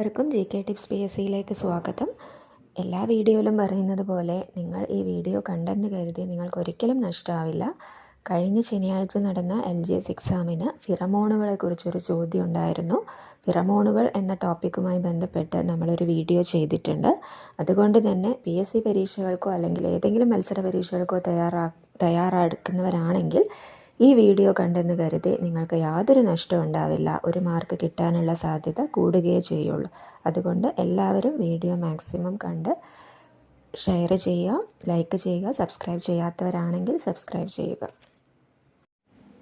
എല്ലാവർക്കും G K tips P S സിയിലേക്ക് സ്വാഗതം. എല്ലാ വീഡിയോയിലും പറയുന്നത് പോലെ നിങ്ങൾ ഈ വീഡിയോ കണ്ടെന്ന് കരുതി നിങ്ങൾക്ക് ഒരിക്കലും നഷ്ടമാവില്ല കഴിഞ്ഞ ശനിയാഴ്ച നടന്ന എൽ ജി എസ് എക്സാമിന് ഫിറമോണുകളെ കുറിച്ചൊരു ചോദ്യം ഉണ്ടായിരുന്നു. ഫിറമോണുകൾ എന്ന ടോപ്പിക്കുമായി ബന്ധപ്പെട്ട് നമ്മളൊരു വീഡിയോ ചെയ്തിട്ടുണ്ട്. അതുകൊണ്ട് തന്നെ പി എസ് സി പരീക്ഷകൾക്കോ അല്ലെങ്കിൽ ഏതെങ്കിലും മത്സര പരീക്ഷകൾക്കോ തയ്യാറാ തയ്യാറെടുക്കുന്നവരാണെങ്കിൽ ഈ വീഡിയോ കണ്ടെന്ന് കരുതി നിങ്ങൾക്ക് യാതൊരു നഷ്ടവും ഉണ്ടാവില്ല. ഒരു മാർക്ക് കിട്ടാനുള്ള സാധ്യത കൂടുകയേ ചെയ്യുള്ളൂ. അതുകൊണ്ട് എല്ലാവരും വീഡിയോ മാക്സിമം കണ്ട് ഷെയർ ചെയ്യുക ലൈക്ക് ചെയ്യുക സബ്സ്ക്രൈബ് ചെയ്യാത്തവരാണെങ്കിൽ സബ്സ്ക്രൈബ് ചെയ്യുക.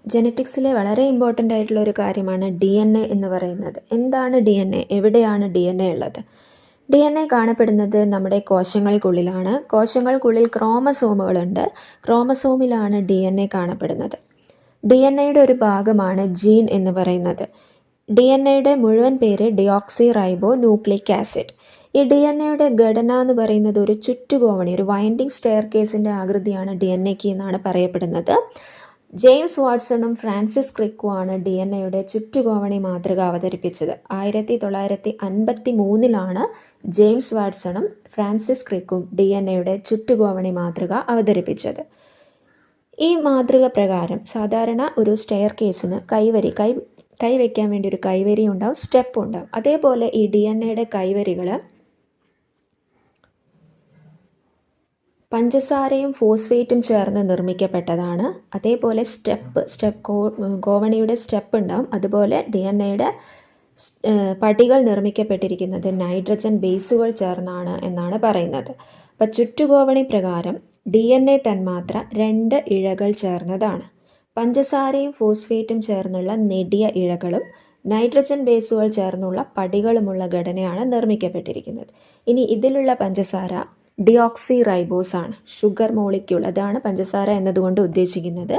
ജനറ്റിക്സിലെ വളരെ ഇമ്പോർട്ടന്റ് ആയിട്ടുള്ള ഒരു കാര്യമാണ് ഡി എൻ എ എന്ന് പറയുന്നത്. എന്താണ് ഡി എൻ എ? എവിടെയാണ് ഡി എൻ എ ഉള്ളത്? ഡി എൻ എ കാണപ്പെടുന്നത് നമ്മുടെ കോശങ്ങൾക്കുള്ളിലാണ്. കോശങ്ങൾക്കുള്ളിൽ ക്രോമസോമുകളുണ്ട്. ക്രോമസോമിലാണ് ഡി എൻ എ കാണപ്പെടുന്നത്. ഡി എൻ എയുടെ ഒരു ഭാഗമാണ് ജീൻ എന്ന് പറയുന്നത്. ഡി എൻ എയുടെ മുഴുവൻ പേര് ഡിയോക്സി റൈബോ ന്യൂക്ലിക് ആസിഡ്. ഈ ഡി എൻ എയുടെ ഘടന എന്ന് പറയുന്നത് ഒരു ചുറ്റുപോവണി ഒരു വൈൻഡിങ് സ്റ്റെയർ കേസിന്റെ ആകൃതിയാണ് ഡി എൻ എക്ക് എന്നാണ് പറയപ്പെടുന്നത്. ജെയിംസ് വാട്സണും ഫ്രാൻസിസ് ക്രിക്കുമാണ് ഡി എൻ എയുടെ ചുറ്റുകോവണി മാതൃക അവതരിപ്പിച്ചത്. ആയിരത്തി തൊള്ളായിരത്തി അൻപത്തി മൂന്നിലാണ് ജെയിംസ് വാട്സണും ഫ്രാൻസിസ് ക്രിക്കും ഡി എൻ എയുടെ ചുറ്റുകോവണി മാതൃക അവതരിപ്പിച്ചത്. ഈ മാതൃക പ്രകാരം സാധാരണ ഒരു സ്റ്റെയർ കേസിന് കൈവരി കൈ കൈവയ്ക്കാൻ വേണ്ടി ഒരു കൈവരി ഉണ്ടാവും സ്റ്റെപ്പ് ഉണ്ടാവും. അതേപോലെ ഈ ഡി എൻ എയുടെ കൈവരികൾ പഞ്ചസാരയും ഫോസ്ഫേറ്റും ചേർന്ന് നിർമ്മിക്കപ്പെട്ടതാണ്. അതേപോലെ സ്റ്റെപ്പ് സ്റ്റെപ്പ് ഗോവണിയുടെ സ്റ്റെപ്പ് ഉണ്ടാവും. അതുപോലെ ഡി എൻ എയുടെ പടികൾ നിർമ്മിക്കപ്പെട്ടിരിക്കുന്നത് നൈട്രജൻ ബേസുകൾ ചേർന്നാണ് എന്നാണ് പറയുന്നത്. അപ്പം ചുറ്റുകോവണി പ്രകാരം ഡി എൻ എ തന്മാത്ര രണ്ട് ഇഴകൾ ചേർന്നതാണ്. പഞ്ചസാരയും ഫോസ്ഫേറ്റും ചേർന്നുള്ള നെടിയ ഇഴകളും നൈട്രജൻ ബേസുകൾ ചേർന്നുള്ള പടികളുമുള്ള ഘടനയാണ് നിർമ്മിക്കപ്പെട്ടിരിക്കുന്നത്. ഇനി ഇതിലുള്ള പഞ്ചസാര ഡിയോക്സി റൈബോസ് ആണ്. ഷുഗർ മോളിക്യൂൾ അതാണ് പഞ്ചസാര എന്നതുകൊണ്ട് ഉദ്ദേശിക്കുന്നത്.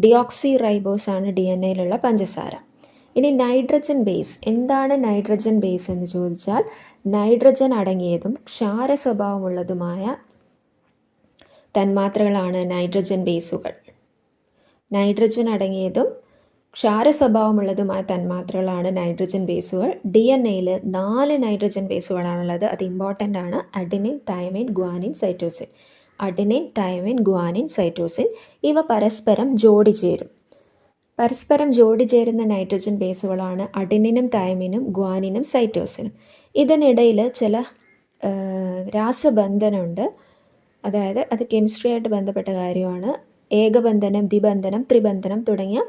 ഡിയോക്സി റൈബോസ് ആണ് ഡി എൻ എയിലുള്ള പഞ്ചസാര. ഇനി നൈട്രജൻ ബേസ്. എന്താണ് നൈട്രജൻ ബേസ് എന്ന് ചോദിച്ചാൽ നൈട്രജൻ അടങ്ങിയതും ക്ഷാര സ്വഭാവമുള്ളതുമായ തന്മാത്രകളാണ് നൈട്രജൻ ബേസുകൾ. നൈട്രജൻ അടങ്ങിയതും ക്ഷാര സ്വഭാവമുള്ളതുമായ തന്മാത്രകളാണ് നൈട്രജൻ ബേസുകൾ. ഡി എൻ എയിൽ നാല് നൈട്രജൻ ബേസുകളാണുള്ളത്. അത് ഇമ്പോർട്ടന്റ് ആണ്. Adenine thymine guanine cytosine. Adenine thymine guanine cytosine ഇവ പരസ്പരം ജോഡി ചേരും. പരസ്പരം ജോഡി ചേരുന്ന നൈട്രജൻ ബേസുകളാണ് അഡിനിനും തൈമിനും ഗ്വാനിനും സൈറ്റോസിനും. ഇതിനിടയിൽ ചില രാസബന്ധനമുണ്ട് അതായത് അത് കെമിസ്ട്രിയായിട്ട് ബന്ധപ്പെട്ട കാര്യമാണ്. ഏകബന്ധനം ദ്വിബന്ധനം ത്രിബന്ധനം തുടങ്ങിയ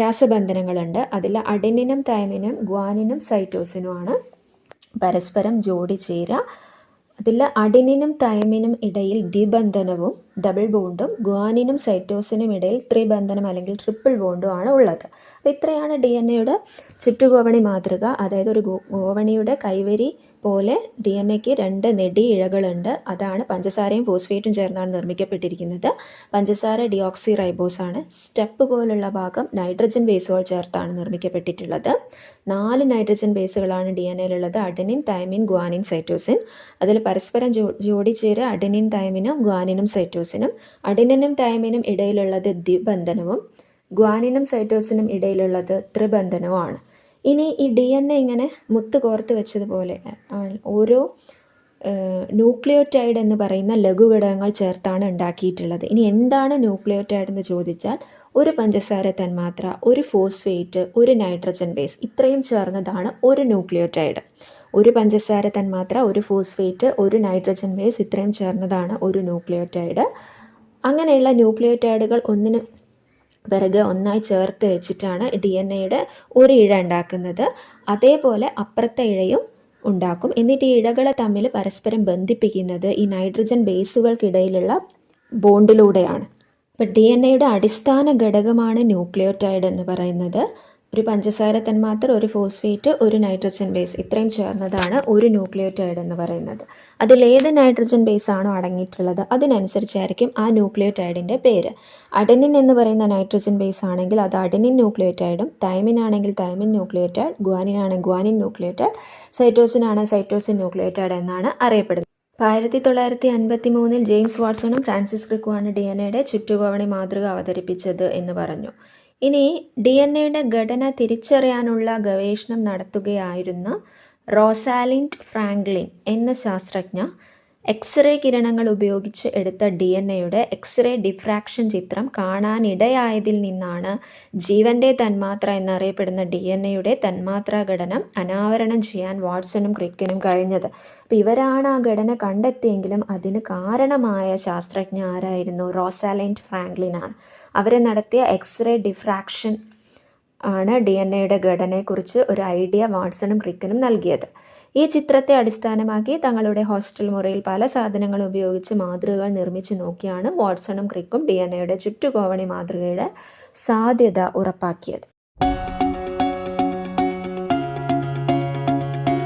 രാസബന്ധനങ്ങളുണ്ട്. അതിൽ അഡിനിനും തൈമിനും ഗ്വാനിനും സൈറ്റോസിനുമാണ് പരസ്പരം ജോഡി ചേരുക. അതിൽ അഡിനിനും തൈമിനും ഇടയിൽ ദ്വിബന്ധനവും ഡബിൾ ബോണ്ടും ഗ്വാനിനും സൈറ്റോസിനും ഇടയിൽ ത്രിബന്ധനം അല്ലെങ്കിൽ ട്രിപ്പിൾ ബോണ്ടും ആണ് ഉള്ളത്. അപ്പോൾ ഇത്രയാണ് ഡി എൻ എയുടെ ചുറ്റുകോവണി മാതൃക അതായത് ഒരു ഗോവണിയുടെ കൈവരി പോലെ ഡി എൻ എക്ക് രണ്ട് നെടി ഇഴകളുണ്ട്. അതാണ് പഞ്ചസാരയും ഫോസ്ഫേറ്റും ചേർന്നാണ് നിർമ്മിക്കപ്പെട്ടിരിക്കുന്നത്. പഞ്ചസാര ഡിയോക്സി റൈബോസ് ആണ് സ്റ്റെപ്പ് പോലുള്ള ഭാഗം നൈട്രജൻ ബേസുകൾ ചേർത്താണ് നിർമ്മിക്കപ്പെട്ടിട്ടുള്ളത്. നാല് നൈട്രജൻ ബേസുകളാണ് D N എയിലുള്ളത്. Adenine thymine guanine cytosine. അതിൽ പരസ്പരം ജോ ജോഡി ചേര് അഡനിൻ തൈമിനും ഗ്വാനിനും സൈറ്റോസിനും. അഡിനിനും തൈമിനും ഇടയിലുള്ളത് ദ്വിബന്ധനവും ഗ്വാനിനും സൈറ്റോസിനും ഇടയിലുള്ളത് ത്രിബന്ധനവുമാണ്. ഇനി ഈ ഡി എൻ എ ഇങ്ങനെ മുത്ത് കോർത്ത് വെച്ചതുപോലെ ഓരോ ന്യൂക്ലിയോറ്റൈഡ് എന്ന് പറയുന്ന ലഘുഘടകങ്ങൾ ചേർത്താണ് ഉണ്ടാക്കിയിട്ടുള്ളത്. ഇനി എന്താണ് ന്യൂക്ലിയോറ്റൈഡ് എന്ന് ചോദിച്ചാൽ ഒരു പഞ്ചസാര തന്മാത്ര ഒരു ഫോസ്ഫേറ്റ് ഒരു നൈട്രജൻ ബേസ് ഇത്രയും ചേർന്നതാണ് ഒരു ന്യൂക്ലിയോറ്റൈഡ് ഒരു പഞ്ചസാര തന്മാത്ര ഒരു ഫോസ്ഫേറ്റ് ഒരു നൈട്രജൻ ബേസ് ഇത്രയും ചേർന്നതാണ് ഒരു ന്യൂക്ലിയോറ്റൈഡ് അങ്ങനെയുള്ള ന്യൂക്ലിയോറ്റൈഡുകൾ ഒന്നിന് പിറകെ ഒന്നായി ചേർത്ത് വെച്ചിട്ടാണ് ഡി എൻ എയുടെ ഒരു ഇഴ ഉണ്ടാക്കുന്നത്. അതേപോലെ അപ്പുറത്തെ ഇഴയും ഉണ്ടാക്കും. എന്നിട്ട് ഈ ഇഴകളെ തമ്മിൽ പരസ്പരം ബന്ധിപ്പിക്കുന്നത് ഈ നൈട്രജൻ ബേസുകൾക്കിടയിലുള്ള ബോണ്ടിലൂടെയാണ്. അപ്പോൾ ഡി എൻ എയുടെ അടിസ്ഥാന ഘടകമാണ് ന്യൂക്ലിയോടൈഡ് എന്ന് പറയുന്നത്. ഒരു പഞ്ചസാര തന്മാത്ര ഒരു ഫോസ്ഫേറ്റ് ഒരു നൈട്രജൻ ബേസ് ഇത്രയും ചേർന്നതാണ് ഒരു ന്യൂക്ലിയോടൈഡ് എന്ന് പറയുന്നത്. അതിൽ ഏത് നൈട്രജൻ ബേസ് ആണോ അടങ്ങിയിട്ടുള്ളത് അതിനനുസരിച്ചായിരിക്കും ആ ന്യൂക്ലിയോറ്റൈഡിന്റെ പേര്. അഡനിൻ എന്ന് പറയുന്ന നൈട്രജൻ ബേസ് ആണെങ്കിൽ അത് അഡനിൻ ന്യൂക്ലിയോടൈഡും തൈമിൻ ആണെങ്കിൽ തൈമിൻ ന്യൂക്ലിയോറ്റൈഡ് ഗ്വാനിൻ ആണെങ്കിൽ ഗ്വാനിൻ ന്യൂക്ലിയോറ്റൈഡ് സൈറ്റോസിൻ ആണെങ്കിൽ സൈറ്റോസിൻ ന്യൂക്ലിയോറ്റൈഡ് എന്നാണ് അറിയപ്പെടുന്നത്. ആയിരത്തി തൊള്ളായിരത്തി അൻപത്തി മൂന്നിൽ ജെയിംസ് വാട്സണും ഫ്രാൻസിസ് ക്രിക്കുമാണ് ഡി എൻ എയുടെ ചുറ്റുപോവണി മാതൃക അവതരിപ്പിച്ചത് എന്ന് പറഞ്ഞു. ഇനി ഡി എൻ എയുടെ ഘടന തിരിച്ചറിയാനുള്ള ഗവേഷണം നടത്തുകയായിരുന്ന റോസാലിൻഡ് ഫ്രാങ്ക്ലിൻ എന്ന ശാസ്ത്രജ്ഞ എക്സ്റേ കിരണങ്ങൾ ഉപയോഗിച്ച് എടുത്ത ഡി എൻ എയുടെ എക്സ്റേ ഡിഫ്രാക്ഷൻ ചിത്രം കാണാനിടയായതിൽ നിന്നാണ് ജീവന്റെ തന്മാത്ര എന്നറിയപ്പെടുന്ന ഡി എൻ എയുടെ തന്മാത്രാ ഘടന അനാവരണം ചെയ്യാൻ വാട്സണും ക്രിക്കിനും കഴിഞ്ഞത്. അപ്പോൾ ഇവരാണ് ആ ഘടന കണ്ടെത്തിയെങ്കിലും അതിന് കാരണമായ ശാസ്ത്രജ്ഞ ആരായിരുന്നു? റോസാലന്റ് ഫ്രാങ്ക്ലിനാണ് അവർ നടത്തിയ എക്സ്റേ ഡിഫ്രാക്ഷൻ ആണ് ഡി എൻ എയുടെ ഘടനയെക്കുറിച്ച് ഒരു ഐഡിയ വാട്സണും ക്രിക്കിനും നൽകിയത്. ഈ ചിത്രത്തെ അടിസ്ഥാനമാക്കി തങ്ങളുടെ ഹോസ്റ്റൽ മുറിയിൽ പല സാധനങ്ങൾ ഉപയോഗിച്ച് മാതൃകകൾ നിർമ്മിച്ചു നോക്കിയാണ് വാട്സണും ക്രിക്കും ഡി എൻ എയുടെ ചുറ്റുകോവണി മാതൃകയുടെ സാധ്യത ഉറപ്പാക്കിയത്.